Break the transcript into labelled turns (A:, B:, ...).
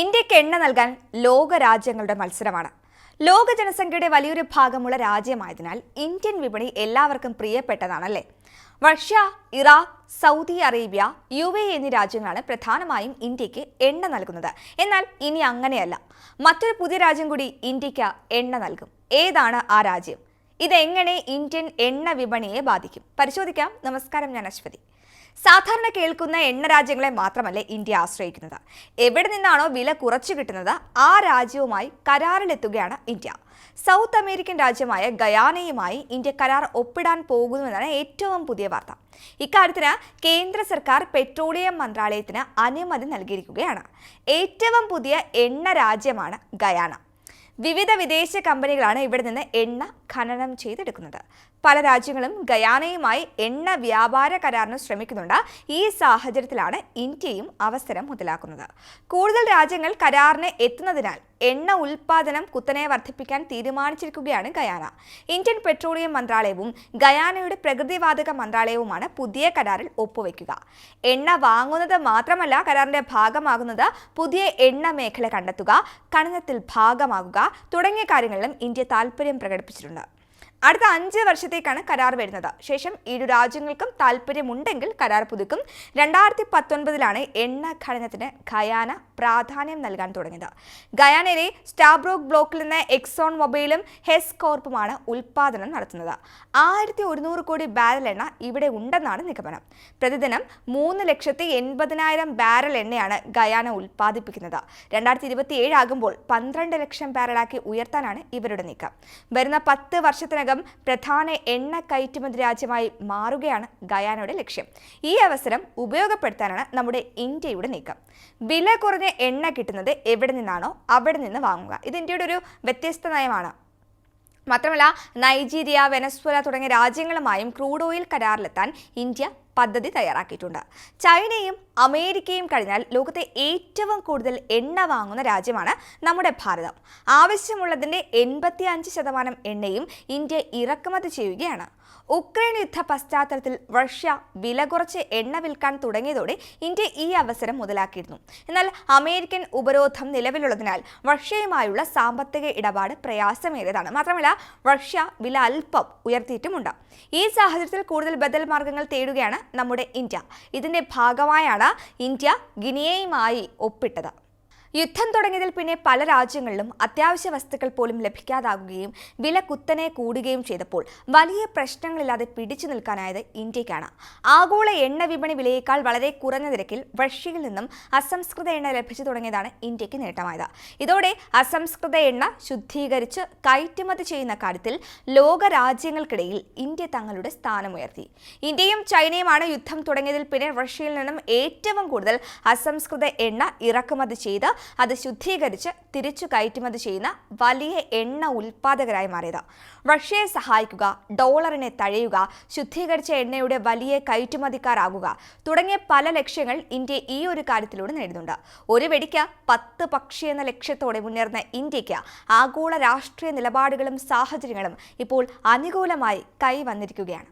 A: ഇന്ത്യയ്ക്ക് എണ്ണ നൽകാൻ ലോക രാജ്യങ്ങളുടെ മത്സരമാണ്. ലോക ജനസംഖ്യയുടെ വലിയൊരു ഭാഗമുള്ള രാജ്യമായതിനാൽ ഇന്ത്യൻ വിപണി എല്ലാവർക്കും പ്രിയപ്പെട്ടതാണല്ലേ? Russia Iraq Saudi Arabia U A എന്നീ രാജ്യങ്ങളാണ് പ്രധാനമായും ഇന്ത്യയ്ക്ക് എണ്ണ നൽകുന്നത്. എന്നാൽ ഇനി അങ്ങനെയല്ല. മറ്റൊരു പുതിയ രാജ്യം കൂടി ഇന്ത്യയ്ക്ക് എണ്ണ നൽകും. ഏതാണ് ആ രാജ്യം? ഇതെങ്ങനെ ഇന്ത്യൻ എണ്ണ വിപണിയെ ബാധിക്കും? പരിശോധിക്കാം. നമസ്കാരം ഞാൻ അശ്വതി. സാധാരണ കേൾക്കുന്ന എണ്ണ രാജ്യങ്ങളെ മാത്രമല്ല ഇന്ത്യ ആശ്രയിക്കുന്നത്? എവിടെ നിന്നാണോ വില കുറച്ചു കിട്ടുന്നത് ആ രാജ്യവുമായി കരാറിലെത്തുകയാണ് ഇന്ത്യ. സൗത്ത് അമേരിക്കൻ രാജ്യമായ ഗയാനയുമായി ഇന്ത്യ കരാർ ഒപ്പിടാൻ പോകുന്നുവെന്നാണ് ഏറ്റവും പുതിയ വാർത്ത. ഇക്കാര്യത്തിന് കേന്ദ്ര സർക്കാർ പെട്രോളിയം മന്ത്രാലയത്തിന് അനുമതി നൽകിയിരിക്കുകയാണ്. ഏറ്റവും പുതിയ എണ്ണ രാജ്യമാണ് ഗയാന. വിവിധ വിദേശ കമ്പനികളാണ് ഇവിടെ നിന്ന് എണ്ണ ഖനനം ചെയ്തെടുക്കുന്നത്. പല രാജ്യങ്ങളും ഗയാനയുമായി എണ്ണ വ്യാപാര കരാറിന് ശ്രമിക്കുന്നുണ്ട്. ഈ സാഹചര്യത്തിലാണ് ഇന്ത്യയും അവസരം മുതലാക്കുന്നത്. കൂടുതൽ രാജ്യങ്ങൾ കരാറിന് എത്തുന്നതിനാൽ എണ്ണ ഉൽപാദനം കുത്തനെ വർദ്ധിപ്പിക്കാൻ തീരുമാനിച്ചിരിക്കുകയാണ് ഗയാന. ഇന്ത്യൻ പെട്രോളിയം മന്ത്രാലയവും ഗയാനയുടെ പ്രകൃതിവാതക മന്ത്രാലയവുമാണ് പുതിയ കരാറിൽ ഒപ്പുവെക്കുക. എണ്ണ വാങ്ങുന്നത് മാത്രമല്ല കരാറിന്റെ ഭാഗമാകുന്നത് പുതിയ എണ്ണ മേഖല കണ്ടെത്തുക ഖനനത്തിൽ ഭാഗമാകുക തുടങ്ങിയ കാര്യങ്ങളിലും ഇന്ത്യ താൽപര്യം പ്രകടിപ്പിച്ചിട്ടുണ്ട്. അടുത്ത അഞ്ച് വർഷത്തേക്കാണ് കരാർ വരുന്നത്. ശേഷം ഇരു രാജ്യങ്ങൾക്കും താല്പര്യമുണ്ടെങ്കിൽ കരാർ പുതുക്കും. രണ്ടായിരത്തി പത്തൊൻപതിലാണ് എണ്ണ ഖനനത്തിന് ഖയാന പ്രാധാന്യം നൽകാൻ തുടങ്ങിയത്. ഗയാനയിലെ സ്റ്റാബ്രോക്ക് ബ്ലോക്കിൽ നിന്ന് എക്സോൺ മൊബൈലും ഹെസ് കോർപ്പുമാണ് ഉൽപാദനം നടത്തുന്നത്. ആയിരത്തി ഒരുന്നൂറ് കോടി ബാരൽ എണ്ണ ഇവിടെ ഉണ്ടെന്നാണ് നിഗമനം. പ്രതിദിനം മൂന്ന് ലക്ഷത്തി എൺപതിനായിരം ബാരൽ എണ്ണയാണ് ഗയാന ഉൽപ്പാദിപ്പിക്കുന്നത്. രണ്ടായിരത്തി ഇരുപത്തി ഏഴ് ആകുമ്പോൾ പന്ത്രണ്ട് ലക്ഷം ബാരലാക്കി ഉയർത്താനാണ് ഇവരുടെ നീക്കം. വരുന്ന പത്ത് വർഷത്തിനകം പ്രധാന എണ്ണ കയറ്റുമതി രാജ്യമായി മാറുകയാണ് ഗയാനയുടെ ലക്ഷ്യം. ഈ അവസരം ഉപയോഗപ്പെടുത്താനാണ് നമ്മുടെ ഇന്ത്യയുടെ നീക്കം. വില കുറഞ്ഞ എണ്ണ കിട്ടുന്നത് എവിടെ നിന്നാണോ അവിടെ നിന്ന് വാങ്ങുക. ഇത് ഇന്ത്യയുടെ ഒരു വ്യത്യസ്ത നയമാണ്. മാത്രമല്ല നൈജീരിയ വെനസ്വല തുടങ്ങിയ രാജ്യങ്ങളുമായും ക്രൂഡ് ഓയിൽ കരാറിലെത്താൻ ഇന്ത്യ പദ്ധതി തയ്യാറാക്കിയിട്ടുണ്ട്. ചൈനയും അമേരിക്കയും കഴിഞ്ഞാൽ ലോകത്തെ ഏറ്റവും കൂടുതൽ എണ്ണ വാങ്ങുന്ന രാജ്യമാണ് നമ്മുടെ ഭാരതം. ആവശ്യമുള്ളതിന്റെ എൺപത്തി അഞ്ച് ശതമാനം എണ്ണയും ഇന്ത്യ ഇറക്കുമതി ചെയ്യുകയാണ്. ഉക്രൈൻ യുദ്ധ പശ്ചാത്തലത്തിൽ റഷ്യ വില കുറച്ച് എണ്ണ വിൽക്കാൻ തുടങ്ങിയതോടെ ഇന്ത്യ ഈ അവസരം മുതലാക്കിയിരുന്നു. എന്നാൽ അമേരിക്കൻ ഉപരോധം നിലവിലുള്ളതിനാൽ റഷ്യയുമായുള്ള സാമ്പത്തിക ഇടപാട് പ്രയാസമേറിയതാണ്. മാത്രമല്ല റഷ്യ വില അല്പം ഉയർത്തിയിട്ടുമുണ്ട്. ഈ സാഹചര്യത്തിൽ കൂടുതൽ ബദൽ മാർഗങ്ങൾ തേടുകയാണ് നമ്മുടെ ഇന്ത്യ. ഇതിന്റെ ഭാഗമായാണ് ഇന്ത്യ ഗിനിയയുമായി ഒപ്പിട്ടത്. യുദ്ധം തുടങ്ങിയതിൽ പിന്നെ പല രാജ്യങ്ങളിലും അത്യാവശ്യ വസ്തുക്കൾ പോലും ലഭിക്കാതാകുകയും വില കുത്തനെ കൂടുകയും ചെയ്തപ്പോൾ വലിയ പ്രശ്നങ്ങളില്ലാതെ പിടിച്ചു നിൽക്കാനായത് ഇന്ത്യക്കാണ്. ആഗോള എണ്ണ വിപണി വിലയേക്കാൾ വളരെ കുറഞ്ഞ നിരക്കിൽ റഷ്യയിൽ നിന്നും അസംസ്കൃത എണ്ണ ലഭിച്ചു തുടങ്ങിയതാണ് ഇന്ത്യയ്ക്ക് നേട്ടമായത്. ഇതോടെ അസംസ്കൃത എണ്ണ ശുദ്ധീകരിച്ച് കയറ്റുമതി ചെയ്യുന്ന കാര്യത്തിൽ ലോക രാജ്യങ്ങൾക്കിടയിൽ ഇന്ത്യ തങ്ങളുടെ സ്ഥാനമുയർത്തി. ഇന്ത്യയും ചൈനയുമാണ് യുദ്ധം തുടങ്ങിയതിൽ പിന്നെ റഷ്യയിൽ നിന്നും ഏറ്റവും കൂടുതൽ അസംസ്കൃത എണ്ണ ഇറക്കുമതി ചെയ്ത് അത് ശുദ്ധീകരിച്ച് തിരിച്ചു കയറ്റുമതി ചെയ്യുന്ന വലിയ എണ്ണ ഉൽപ്പാദകരായി മാറിയത്. റഷ്യയെ സഹായിക്കുക ഡോളറിനെ തഴയുക ശുദ്ധീകരിച്ച എണ്ണയുടെ വലിയ കയറ്റുമതിക്കാരാകുക തുടങ്ങിയ പല ലക്ഷ്യങ്ങൾ ഇന്ത്യ ഈ ഒരു കാര്യത്തിലൂടെ നേടുന്നുണ്ട്. ഒരു വെടിക്ക് പത്ത് പക്ഷി എന്ന ലക്ഷ്യത്തോടെ മുന്നേറുന്ന ഇന്ത്യയ്ക്ക് ആഗോള രാഷ്ട്രീയ നിലപാടുകളും സാഹചര്യങ്ങളും ഇപ്പോൾ അനുകൂലമായി കൈവന്നിരിക്കുകയാണ്.